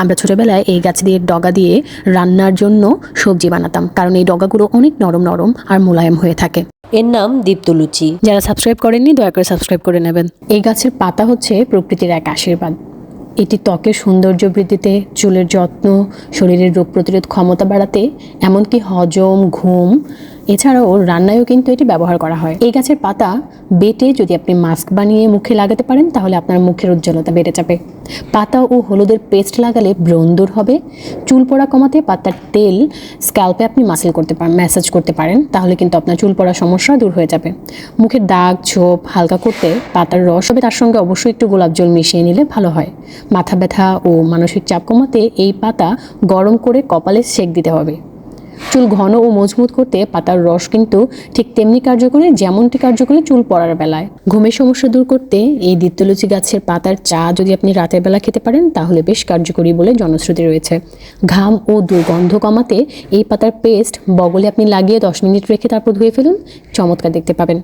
আমরা ছোটবেলায় এই গাছ দিয়ে ডগা দিয়ে রান্নার জন্য সবজি বানাতাম কারণ এই ডগাগুলো অনেক নরম নরম আর মোলায়েম হয়ে থাকে। এর নাম দীপ্তলুচি। যারা সাবস্ক্রাইব করেননি দয়া করে সাবস্ক্রাইব করে নেবেন। এই গাছের পাতা হচ্ছে প্রকৃতির এক আশীর্বাদ। এটি ত্বকের সৌন্দর্য বৃদ্ধিতে চুলের যত্ন শরীরের রোগ প্রতিরোধ ক্ষমতা বাড়াতে এমনকি হজম ঘুম এছাড়াও রান্নায়ও কিন্তু এটি ব্যবহার করা হয়। এই গাছের পাতা বেটে যদি আপনি মাস্ক বানিয়ে মুখে লাগাতে পারেন, তাহলে আপনার মুখের উজ্জ্বলতা বেড়ে যাবে। পাতা ও হলুদের পেস্ট লাগালে ব্রণ দূর হবে। চুল পড়া কমাতে পাতার তেল স্ক্যাল্পে আপনি মাসেল করতে পারেন ম্যাসাজ করতে পারেন, তাহলে কিন্তু আপনার চুল পড়ার সমস্যা দূর হয়ে যাবে। মুখের দাগ, ছোপ হালকা করতে পাতার রস হবে, তার সঙ্গে অবশ্যই একটু গোলাপ জল মিশিয়ে নিলে ভালো হয়। মাথা ব্যথা ও মানসিক চাপ কমাতে এই পাতা গরম করে কপালে সেক দিতে হবে। চুল ঘন ও মজবুত করতে পাতার রস কিন্তু ঠিক তেমনি কার্যকরী, যেমনটি কার্যকরী চুল পড়ার বেলায়। ঘুমের সমস্যা দূর করতে এই দিত্যলুচি গাছের পাতার চা যদি আপনি রাতের বেলা খেতে পারেন, তাহলে বেশ কার্যকরী বলে জনশ্রুতি রয়েছে। ঘাম ও দুর্গন্ধ কমাতে এই পাতার পেস্ট বগলে আপনি লাগিয়ে দশ মিনিট রেখে তারপর ধুয়ে ফেলুন। চমৎকার দেখতে পাবেন।